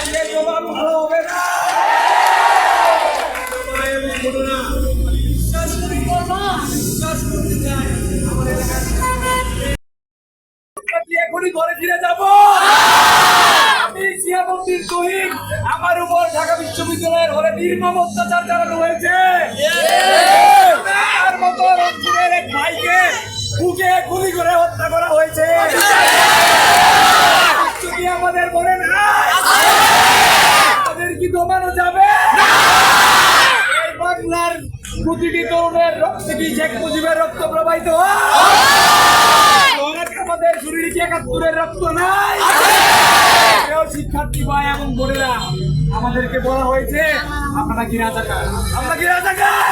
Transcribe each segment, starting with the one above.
তাহলে জবাব না। আমার উপর ঢাকা বিশ্ববিদ্যালয়ের হলে নির্মম অত্যাচার চালানো হয়েছে। তার মতো রংপুরের এক করে হত্যা করা হয়েছে। আচ্ছা। আমাদের মনে দমানো যাবে? এই বাংলার প্রতিটি তরুণের রক্তে কি শেখ মুজিবের রক্ত প্রবাহিত আমাদের শরীরে কি একাত্তরের রক্ত নাই। শিক্ষার্থী ভাই এবং বোনেরা, আমাদেরকে বলা হয়েছে, আপনারা কি রাজাকার? আমরা কি রাজাকার?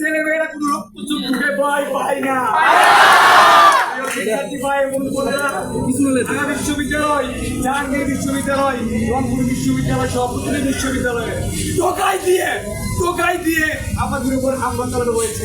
ছেলেমেয়েরা কোনো রক্ত চুপকে ভয় পায় না ঢাকা বিশ্ববিদ্যালয় জাহাঙ্গীর বিশ্ববিদ্যালয় রংপুর বিশ্ববিদ্যালয় প্রতিটি বিশ্ববিদ্যালয়ে টোকাই দিয়ে টোকাই দিয়ে আমাদের উপর হামলা চালানো হয়েছে